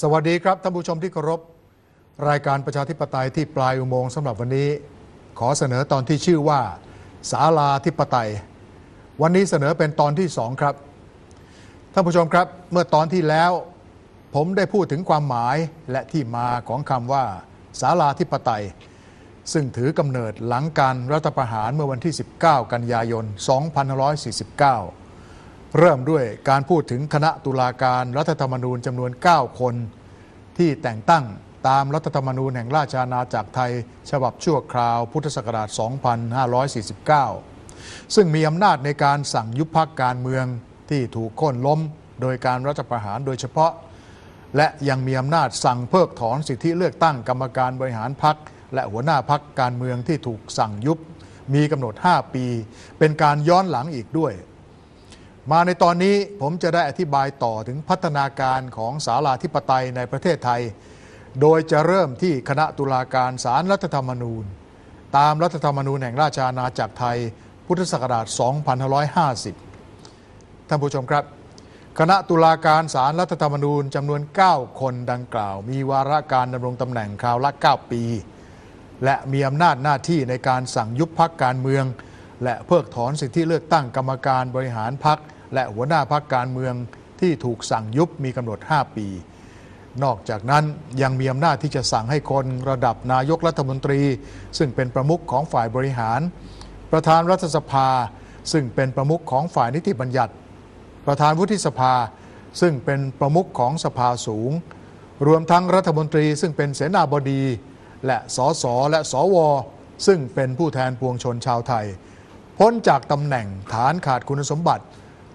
สวัสดีครับท่านผู้ชมที่เคารพ รายการประชาธิปไตยที่ปลายอุโมงค์สำหรับวันนี้ ขอเสนอตอนที่ชื่อว่าศาลาธิปไตย วันนี้เสนอเป็นตอนที่สองครับ ท่านผู้ชมครับ เมื่อตอนที่แล้ว ผมได้พูดถึงความหมายและที่มาของคำว่าศาลาธิปไตย ซึ่งถือกำเนิดหลังการรัฐประหารเมื่อวันที่ 19 กันยายน 2549 เริ่มด้วยการพูดถึงคณะตุลาการรัฐธรรมนูญจำนวน 9 คน ที่แต่งตั้งตามรัฐธรรมนูญแห่งราชอาณาจักรไทย ฉบับชั่วคราวพุทธศักราช 2549 ซึ่งมีอำนาจในการสั่งยุบพักการเมืองที่ถูกโค่นล้ม โดยการรัฐประหารโดยเฉพาะ และยังมีอำนาจสั่งเพิกถอนสิทธิเลือกตั้งกรรมการบริหารพักและหัวหน้าพักการเมืองที่ถูกสั่งยุบ มีกำหนด 5 ปี เป็นการย้อนหลังอีกด้วย มาในตอนนี้ผมจะได้อธิบายต่อถึงพัฒนาการของศาลาธิปไตยในประเทศไทย โดยจะเริ่มที่คณะตุลาการศาลรัฐธรรมนูญ ตามรัฐธรรมนูญแห่งราชอาณาจักรไทย พุทธศักราช 2550 ท่านผู้ชมครับ คณะตุลาการศาลรัฐธรรมนูญจำนวน 9 คนดังกล่าว มีวาระการดำรงตำแหน่งคราวละ 9 ปี และมีอำนาจหน้าที่ในการสั่งยุบพักการเมือง และเพิกถอนสิทธิเลือกตั้งกรรมการบริหารพักและหัวหน้าพักการเมืองที่ถูกสั่งยุบมีกำหนด 5 ปี นอกจากนั้นยังมีอำนาจที่จะสั่งให้คนระดับนายกรัฐมนตรี ซึ่งเป็นประมุขของฝ่ายบริหาร ประธานรัฐสภา ซึ่งเป็นประมุขของฝ่ายนิติบัญญัติ ประธานวุฒิสภา ซึ่งเป็นประมุขของสภาสูง รวมทั้งรัฐมนตรี ซึ่งเป็นเสนาบดี และสสและสว ซึ่งเป็นผู้แทนปวงชนชาวไทย พ้นจากตำแหน่งฐานขาดคุณสมบัติ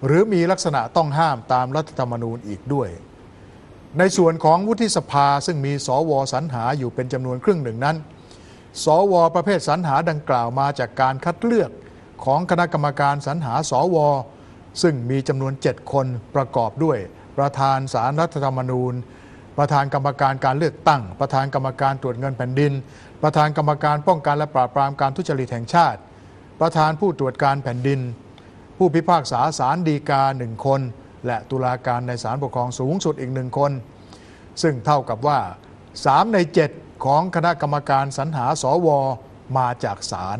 หรือมีลักษณะต้องห้ามตามรัฐธรรมนูญอีกด้วย ในส่วนของวุฒิสภาซึ่งมีสวสรรหาอยู่เป็นจำนวนครึ่งหนึ่งนั้น สวประเภทสรรหาดังกล่าวมาจากการคัดเลือกของคณะกรรมการสรรหาสว ซึ่งมีจำนวน 7 คนประกอบด้วย ประธานสารรัฐธรรมนูญ ประธานกรรมการการเลือกตั้ง ประธานกรรมการตรวจเงินแผ่นดิน ประธานกรรมการป้องกันและปราบปรามการทุจริตแห่งชาติ ประธานผู้ตรวจการแผ่นดิน ผู้พิพากษาศาลฎีกาหนึ่งคน และตุลาการในศาลปกครองสูงสุดอีกหนึ่งคน ซึ่งเท่ากับว่า 3 ใน 7 ของคณะกรรมการสรรหาสวมาจากศาล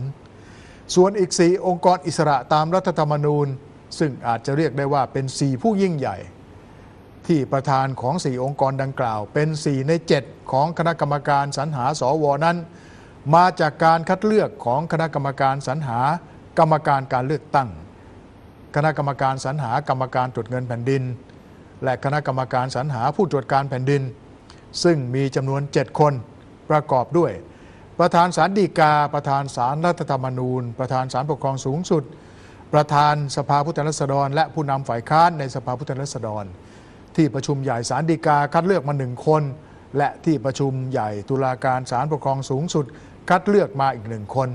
ส่วนอีก 4 องค์กรอิสระตามรัฐธรรมนูญ ซึ่งอาจจะเรียกได้ว่าเป็น 4 ผู้ยิ่งใหญ่ ที่ประธานของ 4 องค์กรดังกล่าว เป็น 4 ใน 7 ของคณะกรรมการสรรหาสวนั้น มาจากการคัดเลือกของคณะกรรมการสรรหากรรมการการเลือกตั้ง คณะกรรมการสรรหากรรมการตรวจเงินแผ่นดิน และคณะกรรมการสรรหาผู้ตรวจการแผ่นดิน ซึ่งมีจำนวน 7 คนประกอบด้วย ประธานศาลฎีกา ประธานศาลรัฐธรรมนูญ ประธานศาลปกครองสูงสุด ประธานสภาผู้แทนราษฎร และผู้นำฝ่ายค้านในสภาผู้แทนราษฎร ที่ประชุมใหญ่ศาลฎีกาคัดเลือกมาหนึ่งคนและที่ประชุมใหญ่ตุลาการศาลปกครองสูงสุด คัดเลือกมาอีกหนึ่งคน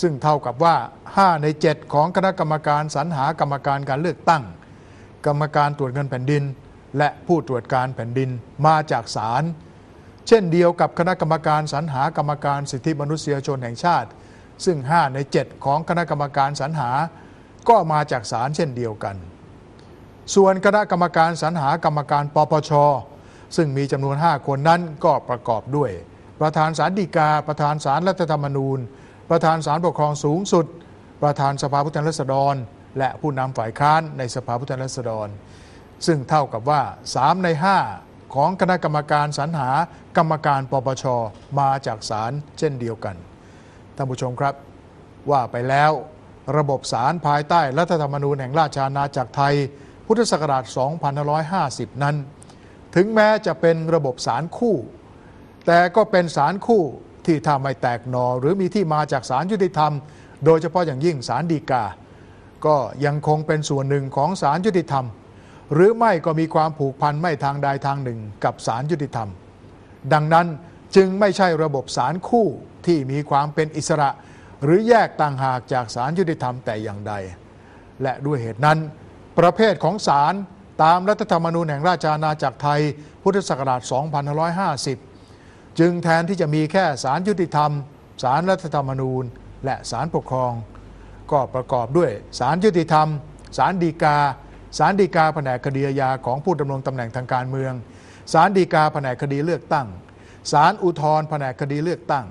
ซึ่งเท่ากับว่า 5 ใน 7 ของคณะกรรมการสรรหากรรมการการเลือกตั้ง กรรมการตรวจเงินแผ่นดิน และผู้ตรวจการแผ่นดินมาจากศาลเช่นเดียวกับคณะกรรมการสรรหากรรมการสิทธิมนุษยชนแห่งชาติ ซึ่ง 5 ใน 7 ของคณะกรรมการสรรหาก็มาจากศาลเช่นเดียวกัน ส่วนคณะกรรมการสรรหากรรมการปปชซึ่งมีจำนวน 5 คนนั้นก็ประกอบด้วย ประธานศาลฎีกา ประธานศาลรัฐธรรมนูญ ประธานศาลปกครองสูงสุด ประธานสภาผู้แทนราษฎร และผู้นำฝ่ายค้านในสภาผู้แทนราษฎร ซึ่งเท่ากับว่า 3 ใน 5 ของคณะกรรมการสรรหากรรมการปปชมาจากศาลเช่นเดียวกันท่านผู้ชมครับ ว่าไปแล้วระบบศาลภายใต้รัฐธรรมนูญแห่งราชอาณาจักรไทย พุทธศักราช 2550 นั้น ถึงแม้จะเป็นระบบศาลคู่ แต่ก็เป็นศาลคู่ที่ทำให้แตกหนอ หรือมีที่มาจากศาลยุติธรรม โดยเฉพาะอย่างยิ่งศาลฎีกา ก็ยังคงเป็นส่วนหนึ่งของศาลยุติธรรม หรือไม่ก็มีความผูกพันไม่ทางใดทางหนึ่งกับศาลยุติธรรม ดังนั้นจึงไม่ใช่ระบบศาลคู่ที่มีความเป็นอิสระ หรือแยกต่างหากจากศาลยุติธรรมแต่อย่างใด และด้วยเหตุนั้น ประเภทของศาลตามรัฐธรรมนูญแห่งราชอาณาจักรไทยพุทธศักราช 2550 จึงแทนที่จะมีแค่ศาลยุติธรรมศาลรัฐธรรมนูญ และศาลปกครอง ก็ประกอบด้วยศาลยุติธรรมศาลฎีกาศาลฎีกาแผนกคดีอาญาของผู้ดำรงตำแหน่งทางการเมืองศาลฎีกาแผนกคดีเลือกตั้งศาลอุทธรณ์แผนกคดีเลือกตั้ง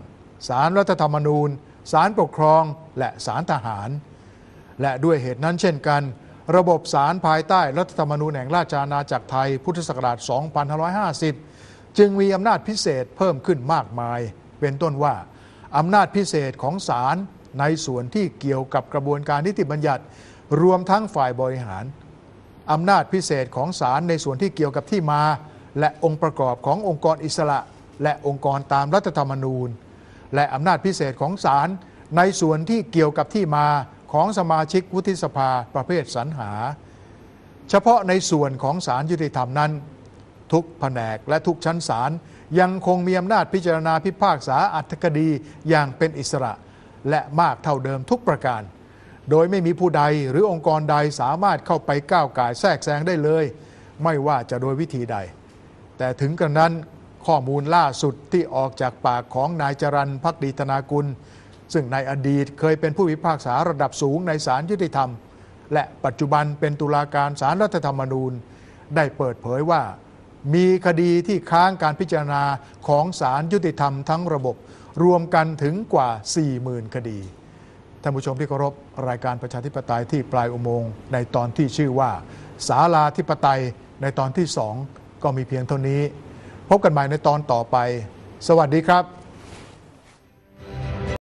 ศาลรัฐธรรมนูญศาลปกครองและศาลทหาร และด้วยเหตุนั้นเช่นกัน ระบบศาลภายใต้รัฐธรรมนูญแห่งราชอาณาจักรไทยพุทธศักราช 2550 จึงมีอำนาจพิเศษเพิ่มขึ้นมากมาย เป็นต้นว่า อำนาจพิเศษของศาลในส่วนที่เกี่ยวกับกระบวนการนิติบัญญัติ รวมทั้งฝ่ายบริหาร อำนาจพิเศษของศาลในส่วนที่เกี่ยวกับที่มา และองค์ประกอบขององค์กรอิสระ และองค์กรตามรัฐธรรมนูญ และอำนาจพิเศษของศาลในส่วนที่เกี่ยวกับที่มาของสมาชิกวุฒิสภาประเภทสรรหา เฉพาะในส่วนของศาลยุติธรรมนั้น ทุกแผนกและทุกชั้นศาลยังคงมีอำนาจพิจารณาพิพากษาอัตคดีอย่างเป็นอิสระ และมากเท่าเดิมทุกประการ โดยไม่มีผู้ใดหรือองค์กรใดสามารถเข้าไปก้าวก่ายแทรกแซงได้เลย ไม่ว่าจะโดยวิธีใด แต่ถึงกระนั้นข้อมูลล่าสุดที่ออกจากปากของนายจรันพักดีธนากุล ซึ่งในอดีตเคยเป็นผู้พิพากษาระดับสูงในศาลยุติธรรม และปัจจุบันเป็นตุลาการศาลรัฐธรรมนูญ ได้เปิดเผยว่า มีคดีที่ค้างการพิจารณาของศาลยุติธรรมทั้งระบบ รวมกันถึงกว่า 40,000 คดี ท่านผู้ชมที่เคารพรายการประชาธิปไตยที่ปลายอุโมงค์ในตอนที่ชื่อว่าศาลาธิปไตยในตอนที่สองก็มีเพียงเท่านี้ พบกันใหม่ในตอนต่อไป สวัสดีครับ